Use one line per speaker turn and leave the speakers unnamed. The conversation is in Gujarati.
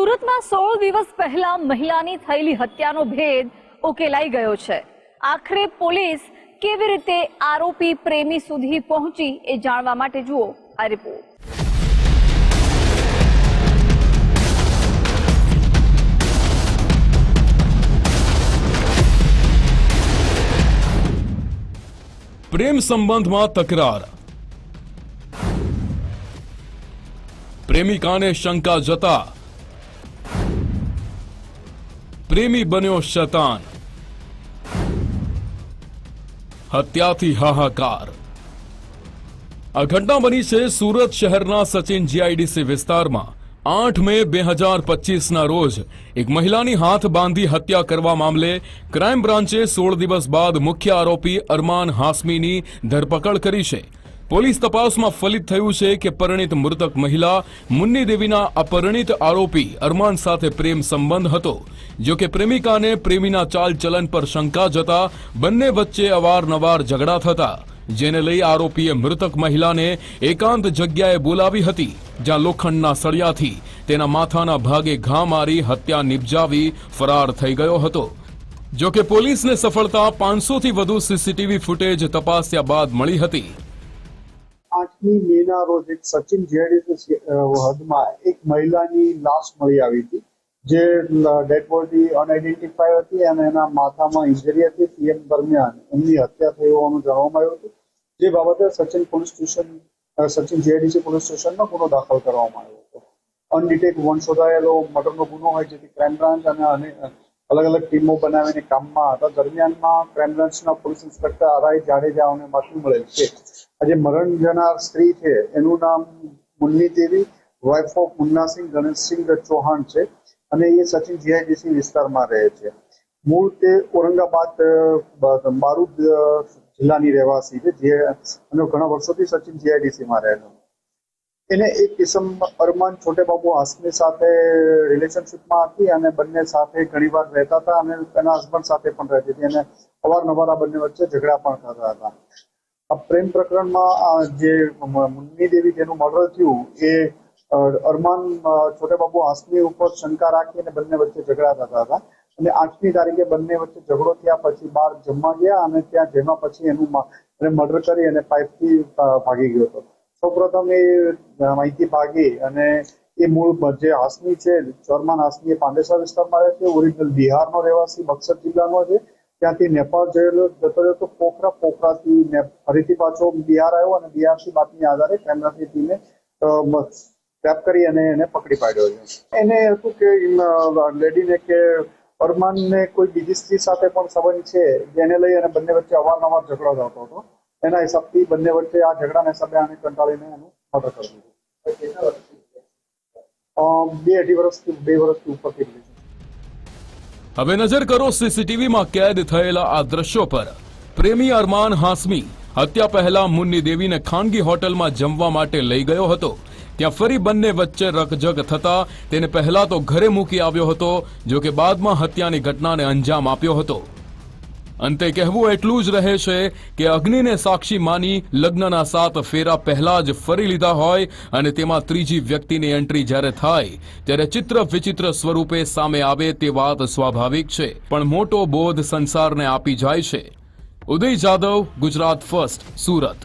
સુરતમાં સોળ દિવસ પહેલા મહિલાની થયેલી હત્યાનો ભેદ ઉકેલાઈ ગયો છે. આખરે પોલીસ કેવી રીતે આરોપી પ્રેમી સુધી પહોંચી એ જાણવા માટે જુઓ આ રિપોર્ટ.
પ્રેમ સંબંધમાં તકરાર. પ્રેમિકાને શંકા જતા પ્રેમી બન્યો શતાન. હત્યાથી હાહાકાર. આ ઘટના બની છે સુરત શહેરના સચિન જીઆઈડીસી વિસ્તારમાં. આઠ મે બે હજાર પચીસના રોજ એક મહિલાની હાથ બાંધી હત્યા કરવા મામલે ક્રાઇમ બ્રાન્ચે સોળ દિવસ બાદ મુખ્ય આરોપી અરમાન હાસમીની ધરપકડ કરી છે. પોલીસ તપાસમાં ફલિત થયું છે કે પરણિત મૃતક મહિલા મુન્ની દેવીના અપરણિત આરોપી અરમાન સાથે પ્રેમ સંબંધ હતો, જો કે પ્રેમિકાને પ્રેમીના ચાલ ચલન પર શંકા જતા બંને વચ્ચે અવારનવાર ઝઘડા થતા, જેને લઈ આરોપીએ મૃતક મહિલાને એકાંત જગ્યાએ બોલાવી હતી, જ્યાં લોખંડના સળિયાથી તેના માથાના ભાગે ઘા મારી હત્યા નિપજાવી ફરાર થઈ ગયો હતો. જો કે પોલીસને સફળતા પાંચસોથી વધુ સીસીટીવી ફૂટેજ તપાસ્યા બાદ મળી હતી.
આઠમી મેના રોજ એક સચિન જીઆઈડીસી હદમાં એક મહિલાની લાશ મળી આવી હતી, જે ડેડ બોડી અનઆઇડેન્ટિફાઈ હતી અને એના માથામાં ઇન્જરી હતી. પીએમ દરમિયાન એમની હત્યા થઈ હોવાનું જાણવામાં આવ્યું હતું. જે બાબતે Sachin police station Sachin GIDC police સ્ટેશનમાં ગુનો દાખલ કરવામાં આવ્યો હતો. અનડિટેક વન શોધાયેલો મર્ડરનો ગુનો હોય, જેથી ક્રાઇમ બ્રાન્ચ અને અને અલગ અલગ ટીમો બનાવીને કામમાં હતા. દરમિયાનમાં ક્રાઇમ બ્રાન્ચના પોલીસ ઇન્સ્પેક્ટર આરઆઈ જાડેજાઓને બાતમી મળેલ છે આજે મરણ જનાર સ્ત્રી છે, એનું નામ મુન્ની દેવી વાઇફ ઓફ મુન્નાસિંહ ગણેશસિંહ ચૌહાણ છે અને એ સચિન જીઆઈડીસી વિસ્તારમાં રહે છે. મૂળ તે ઔરંગાબાદ બારૂદ જિલ્લાની રહેવાસી છે, જે અને ઘણા વર્ષોથી સચિન જીઆઈડીસીમાં રહેલો. એને એક કિસમ અરમાન છોટે બાબુ હાસમી સાથે રિલેશનશિપમાં હતી અને બંને સાથે ઘણીવાર રહેતા હતા અને એના હસબન્ડ સાથે પણ રહેતી હતી અને અવારનવાર આ બંને વચ્ચે ઝઘડા પણ થતા હતા. આ પ્રેમ પ્રકરણમાં જે મુન્ની દેવી જેનું મર્ડર થયું, એ અરમાન છોટે બાબુ હાસમી ઉપર શંકા રાખી અને બંને વચ્ચે ઝઘડા થતા હતા. અને આઠમી તારીખે બંને વચ્ચે ઝઘડો થયા પછી બહાર જમવા ગયા અને ત્યાં જેમાં પછી એનું મર્ડર કરી અને પાઇપથી ભાગી ગયો હતો. સૌપ્રથમ એ માહિતી ભાગી અને એ મૂળ જે હાસની છે, ચોરમાન હાસની એ પાંડેસર વિસ્તારમાં રહે છે. ઓરિજિનલ બિહારનો રહેવાસી બક્સર જિલ્લાનો છે. ત્યાંથી નેપાળ જયેલો જતો રહ્યો પોખરા પોખરાથી ફરીથી પાછો બિહાર આવ્યો અને બિહારથી બાતમી આધારે કેમેરાની ટીમે ટ્રેપ કરી અને એને પકડી પાડ્યો છે. એને હતું કે લેડીને કે અરમાનને કોઈ બીજી સ્ત્રી સાથે પણ સંબંધ છે, જેને લઈ અને બંને વચ્ચે અવારનવાર ઝઘડો થતો હતો. એના હિસાબથી બંને વચ્ચે આ ઝઘડાના હિસાબે આને કંટાળીને એનું મર્ડર કરી દીધું બે અઢી વર્ષથી બે વર્ષથી ઉપરથી રિલેશન
હવે નજર કરો સીસીટીવીમાં કેદ થયેલા આ દ્રશ્યો પર. પ્રેમી અરમાન હાસમી હત્યા પહેલા મુન્ની દેવીને ખાનગી હોટલમાં જમવા માટે લઈ ગયો હતો. ત્યાં ફરી બંને વચ્ચે રકજગ થતા તેને પહેલા તો ઘરે મૂકી આવ્યો હતો જો કે બાદમાં હત્યાની ઘટનાને અંજામ આપ્યો હતો. અંતે કહેવું એટલું જ રહે છે કે અગ્નિને સાક્ષી માની લગ્નના સાત ફેરા પહેલા જ ફરી લીધા હોય અને તેમાં ત્રીજી વ્યક્તિની એન્ટ્રી જ્યારે થાય, ત્યારે ચિત્ર વિચિત્ર સ્વરૂપે સામે આવે તે વાત સ્વાભાવિક છે, પણ મોટો બોધ સંસારને આપી જાય છે. ઉદય જાદવ ગુજરાત ફર્સ્ટ, સુરત.